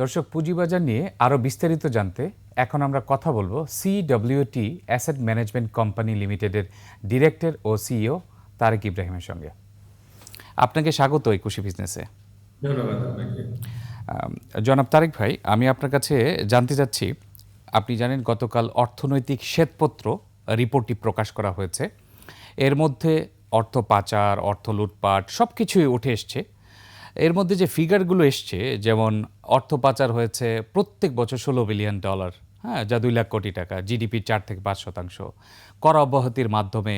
দর্শক পুঁজিবাজার নিয়ে আরও বিস্তারিত জানতে এখন আমরা কথা বলব সিডব্লিউটি অ্যাসেট ম্যানেজমেন্ট কোম্পানি লিমিটেডের ডিরেক্টর ও সিইও তারেক ইব্রাহিমের সঙ্গে। আপনাকে স্বাগত এই খুশি বিজনেসে ধন্যবাদ আপনাকে। জনাব তারেক ভাই আমি আপনার কাছে জানতে চাচ্ছি আপনি জানেন গতকাল অর্থনৈতিক শ্বেতপত্র রিপোর্টটি প্রকাশ করা হয়েছে। এর মধ্যে অর্থ পাচার অর্থ লুটপাট সব কিছুই উঠে এসছে। এর মধ্যে যে ফিগারগুলো এসছে, যেমন অর্থ পাচার হয়েছে প্রত্যেক বছর ষোলো বিলিয়ন ডলার হ্যাঁ যা দুই লাখ কোটি টাকা জিডিপি চার থেকে পাঁচ শতাংশ। কর অব্যাহতির মাধ্যমে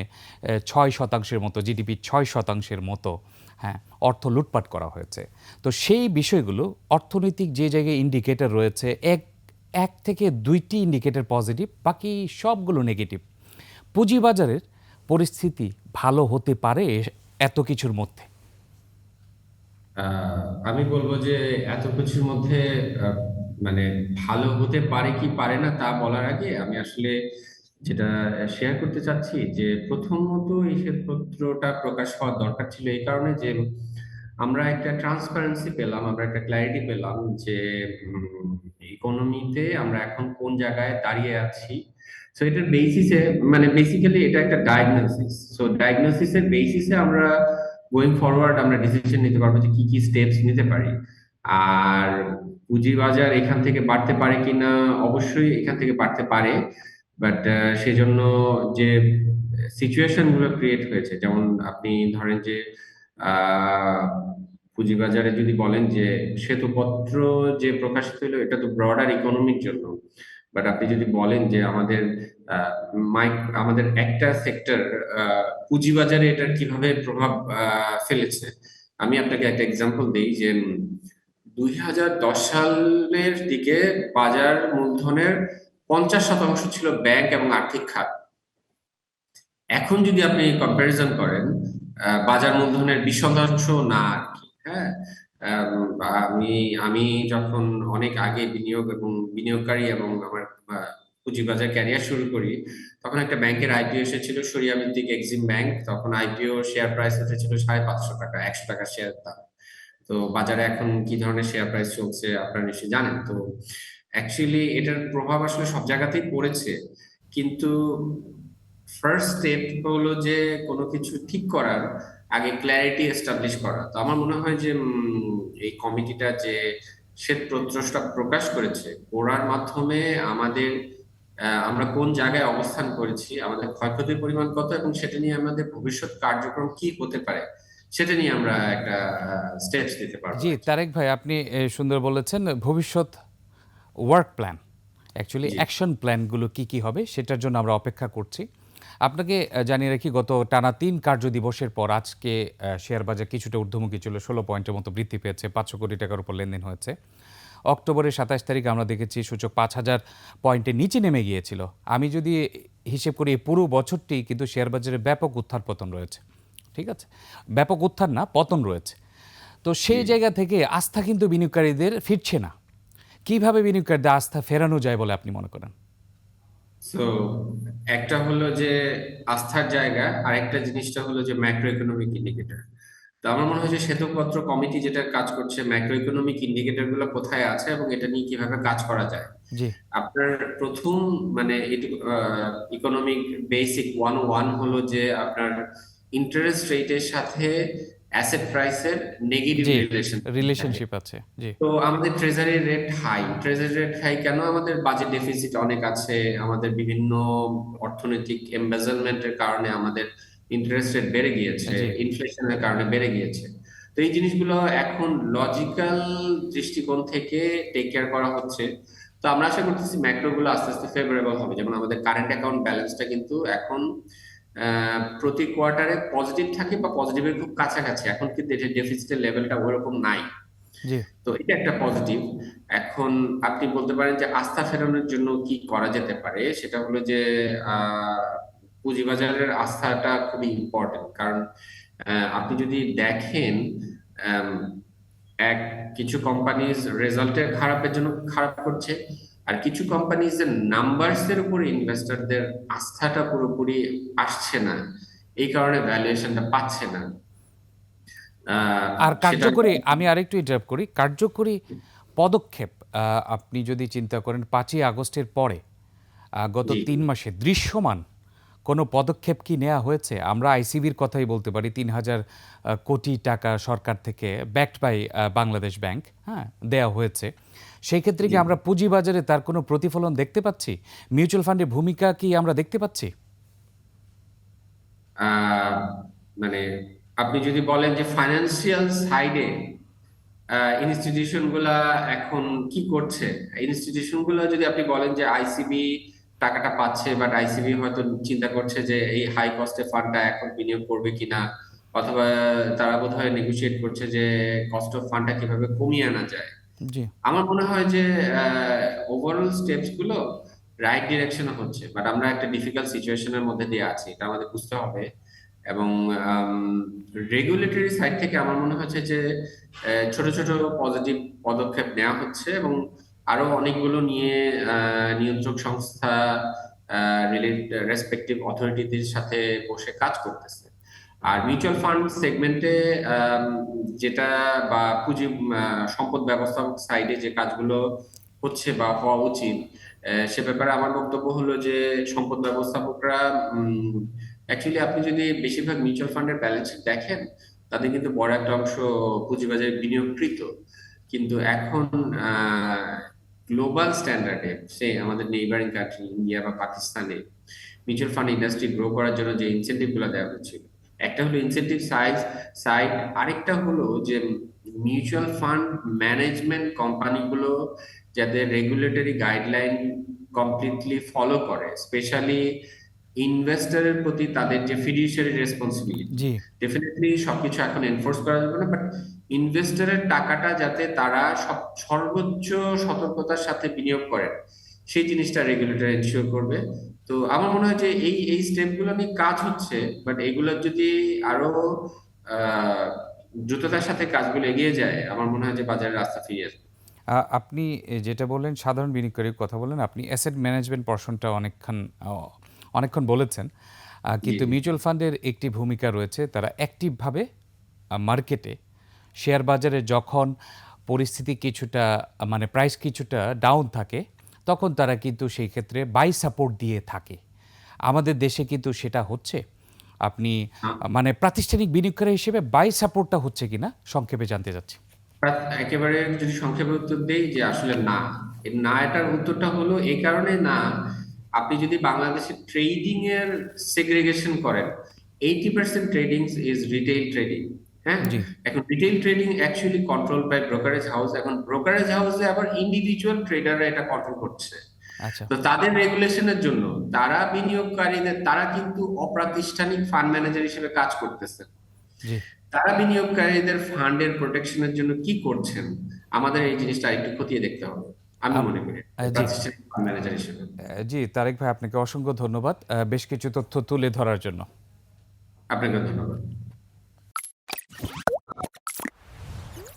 ছয় শতাংশের মতো জিডিপি ছয় শতাংশের মতো হ্যাঁ অর্থ লুটপাট করা হয়েছে। তো সেই বিষয়গুলো অর্থনৈতিক যে জায়গায় ইন্ডিকেটর রয়েছে, এক এক থেকে দুইটি ইন্ডিকেটর পজিটিভ বাকি সবগুলো নেগেটিভ পুঁজিবাজারের পরিস্থিতি ভালো হতে পারে এত কিছুর মধ্যে। আমি বলব যে এত কিছুর মধ্যে মানে ভালো হতে পারে কি পারে না তা বলার আগে আমি আসলে যেটা শেয়ার করতে চাচ্ছি যে প্রথমত এই শ্বেতপত্রটা প্রকাশ হওয়ার দরকার ছিল এই কারণে যে আমরা একটা ট্রান্সপারেন্সি পেলাম, আমরা একটা ক্ল্যারিটি পেলাম যে ইকোনমিতে আমরা এখন কোন জায়গায় দাঁড়িয়ে আছি। সো এটার বেসিসে মানে বেসিক্যালি এটা একটা ডায়াগনোসিস সো ডায়াগনোসিসের বেসিসে আমরা গোয়িং ফরওয়ার্ড আমরা ডিসিশন নিতে পারব যে কি কি স্টেপস নিতে পারি। আর পুঁজিবাজার এখান থেকে বাড়তে পারে কিনা, অবশ্যই এখান থেকে বাড়তে পারে। বাট সেজন্য যে সিচুয়েশনগুলো ক্রিয়েট হয়েছে, যেমন আপনি ধরেন যে পুঁজিবাজারে যদি বলেন যে, শ্বেতপত্র যে প্রকাশিত হলো, এটা তো ব্রডার ইকোনমির জন্য। বাট আপনি যদি বলেন যে আমাদের মাইক আমাদের একটা সেক্টর পুঁজিবাজারে এটার কীভাবে প্রভাব ফেলেছে, আমি আপনাকে একটা এক্সাম্পল দিই যে দুই হাজার দশ সালের দিকে বাজার মূলধনের পঞ্চাশ শতাংশ ছিল ব্যাংক এবং আর্থিক খাত। এখন যদি আপনি কম্প্যারিজন করেন বাজার মূলধনের বিশ শতাংশ না আর কি হ্যাঁ? আম, আমি যখন অনেক আগে বিনিয়োগ এবং বিনিয়োগকারী এবং আমার পুঁজিবাজার ক্যারিয়ার শুরু করি তখন একটা ব্যাংকের আইপিও এসেছিল সরিয়া ভিত্তিক এক্সিম ব্যাংক তখন আইপিও শেয়ার প্রাইস এসেছিল সাড়ে পাঁচশো টাকা একশো টাকা শেয়ার দাম। তো বাজারে এখন কি ধরনের শেয়ার প্রাইস চলছে আপনারা নিশ্চয়ই জানেন। তো অ্যাকচুয়ালি এটার প্রভাব আসলে সব জায়গাতেই পড়েছে। কিন্তু ফার্স্ট স্টেপ হলো যে কোনো কিছু ঠিক করার আগে ক্ল্যারিটি এস্টাবলিশ করা তো আমার মনে হয় যে এই কমিটিটা যে শ্বেতপত্রটা প্রকাশ করেছে করার মাধ্যমে আমাদের আমরা কোন জায়গায় অবস্থান করেছি আমাদের ক্ষয়ক্ষতির পরিমাণ কত এবং সেটা নিয়ে আমাদের ভবিষ্যৎ কার্যক্রম কি হতে পারে সেটা নিয়ে আমরা একটা স্টেপস দিতে পারব। জি তারেক ভাই আপনি সুন্দর বলেছেন ভবিষ্যৎ ওয়ার্ক প্ল্যান অ্যাকচুয়ালি অ্যাকশন প্ল্যানগুলো কি কি হবে সেটার জন্য আমরা অপেক্ষা করছি। আপনাকে জানিয়ে রাখি গত টানা তিন কার্য দিবসের পর আজকে শেয়ার বাজার কিছুটা ঊর্ধ্বমুখী ছিল ষোলো পয়েন্টের মতো বৃদ্ধি পেয়েছে পাঁচশো কোটি টাকার উপর লেনদেন হয়েছে। অক্টোবরের সাতাশ তারিখ আমরা দেখেছি সূচক পাঁচ হাজার পয়েন্টের নিচে নেমে গিয়েছিল। আমি যদি হিসেব করি পুরো বছরটি কিন্তু শেয়ার বাজারে ব্যাপক উত্থান পতন রয়েছে। ঠিক আছে? ব্যাপক উত্থান না পতন রয়েছে। তো সেই জায়গা থেকে আস্থা কিন্তু বিনিয়োগকারীদের ফিরছে না। কীভাবে বিনিয়োগকারীদের আস্থা ফেরানো যায় বলে আপনি মনে করেন? সো একটা হলো যে আস্থার জায়গা আর একটা জিনিসটা হলো যে ম্যাক্রো ইকোনমিক ইন্ডিকেটর তো আমার মনে হয় যে শ্বেতপত্র কমিটি যেটা কাজ করছে ম্যাক্রো ইকোনমিক ইন্ডিকেটরগুলো কোথায় আছে এবং এটা নিয়ে কীভাবে কাজ করা যায়? আপনার প্রথম মানে ইকোনমিক বেসিক ওয়ান ওয়ান হলো যে আপনার ইন্টারেস্ট রেটের সাথে অ্যাসেট প্রাইসের নেগেটিভ রিলেশন রিলেশনশিপ আছে জি। তো আমাদের treasury rate high treasury rate high কেন? আমাদের বাজেট ডেফিসিট অনেক আছে। আমাদের বিভিন্ন অর্থনৈতিক এমবেজলমেন্টের কারণে আমাদের ইন্টারেস্ট রেট বেড়ে গিয়েছে ইনফ্লেশনের কারণে বেড়ে গিয়েছে। তো এই জিনিসগুলো এখন লজিক্যাল দৃষ্টিকোণ থেকে টেক কেয়ার করা হচ্ছে। তো আমরা আশা করতেছি ম্যাক্রো গুলো আস্তে আস্তে ফেভারেবল হবে। যেমন আমাদের কারেন্ট অ্যাকাউন্ট ব্যালেন্সটা কিন্তু এখন প্রতি কোয়ার্টারে পজিটিভ থাকে বা পজিটিভের খুব কাছাকাছি। এখন কিন্তু এটা ডেফিসিটের লেভেলটা ওরকম নাই। তো এটা একটা পজিটিভ এখন আপনি বলতে পারেন যে আস্থা ফেরানোর জন্য কি করা যেতে পারে? সেটা হলো যে আহ, পুঁজিবাজারের আস্থাটা খুবই ইম্পর্টেন্ট কারণ আপনি যদি দেখেন এক কিছু কোম্পানিজ রেজাল্টের খারাপের জন্য খারাপ করছে। আর কিছু কোম্পানিজ এর নাম্বারস এর উপরে ইনভেস্টরদের আস্থাটা পুরোপুরি আসছে না। এই কারণে ভ্যালুয়েশনটা পাচ্ছে না। আর কার্যকরী আমি আরেকটু ইন্টারাপ্ট করি। কার্যকরী পদক্ষেপ আহ, আপনি যদি চিন্তা করেন পাঁচই আগস্টের পরে গত। তিন মাসে দৃশ্যমান কোনো পদক্ষেপ কি নেওয়া হয়েছে? আমরা আইসিবির কথাই বলতে পারি তিন হাজার কোটি টাকা সরকার থেকে ব্যাকড বাই বাংলাদেশ ব্যাংক হ্যাঁ দেওয়া হয়েছে। সেই ক্ষেত্রে কি আমরা পুঁজিবাজারে তার কোনো প্রতিফলন দেখতে পাচ্ছি? মিউচুয়াল ফান্ডের ভূমিকা কি আমরা দেখতে পাচ্ছি? মানে আপনি যদি বলেন যে ফাইন্যান্সিয়াল সাইডে ইনস্টিটিউশনগুলা এখন কি করছে? ইনস্টিটিউশনগুলো যদি আপনি বলেন যে আইসিবি টাকাটা পাচ্ছে বাট আইসিবি হয়তো চিন্তা করছে যে এই হাই কস্টে ফান্ডটা এখন বিনিয়োগ করবে কিনা অথবা তারা বোধহয় নেগোশিয়েট করছে যে কস্ট অফ ফান্ডটা কীভাবে কমিয়ে আনা যায়। আমার মনে হয় যে ওভারঅল স্টেপসগুলো রাইট ডিরেকশনে হচ্ছে বাট আমরা একটা ডিফিকাল্ট সিচুয়েশনের মধ্যে দিয়ে আছি এটা আমাদের বুঝতে হবে। এবং রেগুলেটরি সাইড থেকে আমার মনে হচ্ছে যে ছোট ছোট পজিটিভ পদক্ষেপ নেওয়া হচ্ছে এবং আরও অনেকগুলো নিয়ে নিয়ন্ত্রক সংস্থা রেসপেক্টিভ অথরিটিদের সাথে বসে কাজ করতেছে। আর মিউচুয়াল ফান্ড সেগমেন্টে যেটা বা পুঁজি সম্পদ ব্যবস্থাপক সাইডে যে কাজগুলো হচ্ছে বা হওয়া উচিত সে ব্যাপারে আমার বক্তব্য হলো যে সম্পদ ব্যবস্থাপকরা অ্যাকচুয়ালি আপনি যদি বেশিরভাগ মিউচুয়াল ফান্ডের ব্যালেন্স দেখেন, তাদের কিন্তু বড় একটা অংশ পুঁজিবাজারে বিনিয়োগকৃত। কিন্তু এখন গ্লোবাল স্ট্যান্ডার্ডে সে আমাদের নেইবারিং কান্ট্রি ইন্ডিয়া বা পাকিস্তানে মিউচুয়াল ফান্ড ইন্ডাস্ট্রি গ্রো করার জন্য যে ইনসেন্টিভগুলো দেওয়া হচ্ছিল একটা হলো ইনসেন্টিভ সাইজ সাইড আরেকটা হলো যে মিউচুয়াল ফান্ড ম্যানেজমেন্ট কোম্পানিগুলো যাদের রেগুলেটরি গাইডলাইন কমপ্লিটলি ফলো করে স্পেশালি ইনভেস্টরের প্রতি তাদের যে ফিডিউশিয়ারি রেসপন্সিবিলিটি ডেফিনেটলি সবকিছু এখন এনফোর্স করা যাবে না বাট ইনভেস্টরের টাকাটা যাতে তারা সর্বোচ্চ সতর্কতার সাথে বিনিয়োগ করেন সেই জিনিসটা রেগুলেটর এনশিওর করবে। তো আমার মনে হয় যে এই এই স্টেপগুলো নিয়ে কাজ হচ্ছে বাট এগুলোর যদি আরও দ্রুততার সাথে কাজগুলো এগিয়ে যায় আমার মনে হয় যে বাজারে রাস্তা ফিরে আসবে। আপনি যেটা বললেন সাধারণ বিনিয়োগকারীর কথা বললেন আপনি অ্যাসেট ম্যানেজমেন্ট পর্শনটা অনেকক্ষণ অনেকক্ষণ বলেছেন। কিন্তু মিউচুয়াল ফান্ডের একটি ভূমিকা রয়েছে তারা অ্যাক্টিভভাবে মার্কেটে শেয়ার বাজারে যখন পরিস্থিতি কিছুটা মানে প্রাইস কিছুটা ডাউন থাকে তখন তারা কিন্তু সেই ক্ষেত্রে বাই সাপোর্ট দিয়ে থাকে। আমাদের দেশে কিন্তু সেটা হচ্ছে আপনি মানে প্রাতিষ্ঠানিক বিনিয়োগকারী হিসেবে বাই সাপোর্টটা হচ্ছে কিনা সংক্ষেপে জানতে চাচ্ছি। একেবারে যদি সংক্ষেপে উত্তর দেই যে আসলে না। না এটার উত্তরটা হলো এই কারণে না আপনি যদি বাংলাদেশে ট্রেডিং এর সেগ্রিগেশন করেন eighty percent trading is retail trading হ্যাঁ। এখন retail trading actually control by brokerage house এখন ব্রোকারেজ হাউসে আবার ইন্ডিভিজুয়াল ট্রেডাররা এটা কন্ট্রোল করছে। আচ্ছা। তো তাদের রেগুলেশনের জন্য তারা বিনিয়োগকারীদের তারা কিন্তু অপ্রাতিষ্ঠানিক ফান্ড ম্যানেজার হিসেবে কাজ করতেছে। তারা বিনিয়োগকারীদের ফান্ডের প্রোটেকশনের জন্য কি করছেন? আমাদের এই জিনিসটা একটু খতিয়ে দেখতে হবে আমি মনে করি। জি। ম্যানেজার হিসেবে। জি তারেক ভাই আপনাকে অসংখ্য ধন্যবাদ। বেশ কিছু তথ্য তুলে ধরার জন্য। আপনাকে ধন্যবাদ।